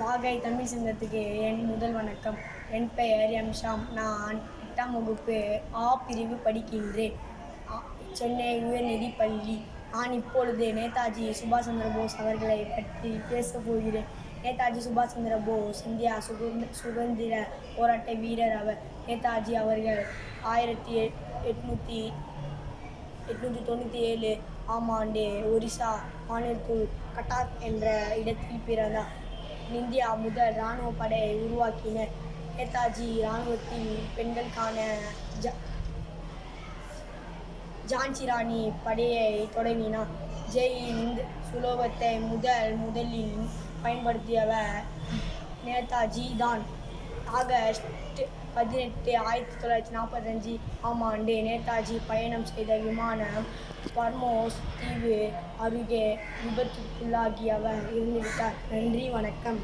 வாகை தமிழ் சங்கத்துக்கு என் முதல் வணக்கம். என் பெயர் எம். ஷாம். நான் எட்டாம் வகுப்பு ஆ பிரிவு படிக்கின்றேன். சென்னை உயர்நெறி பள்ளி நான் இப்பொழுது நேதாஜி சுபாஷ் சந்திர போஸ் அவர்களை பற்றி பேசப் போகிறேன். நேதாஜி சுபாஷ் சந்திர போஸ் இந்தியா சுதந்திர சுதந்திர போராட்ட வீரர் அவர். நேதாஜி அவர்கள் ஆயிரத்தி எட்நூற்றி எட்நூற்றி தொண்ணூற்றி ஏழு ஆம் ஆண்டு ஒரிசா மாநிலத்துள் கட்டாக் என்ற இடத்தில் பிறந்தார். இந்தியா முதல் இராணுவ படையை உருவாக்கினர் நேதாஜி இராணுவத்தில் பெண்களுக்கான ஜ ஜான்சி ராணி படையை தொடங்கினார். ஜெய் இந்த் சுலோகத்தை முதல் முதலில் பயன்படுத்தியவர் நேதாஜி தான். ஆகஸ்ட் பதினெட்டு ஆயிரத்தி தொள்ளாயிரத்தி நாற்பத்தஞ்சு ஆம் ஆண்டு நேதாஜி பயணம் செய்த விமானம் பர்மோஸ் தீவு அருகே விபத்துக்குள்ளாகி அவர் இறந்துவிட்டார். நன்றி வணக்கம்.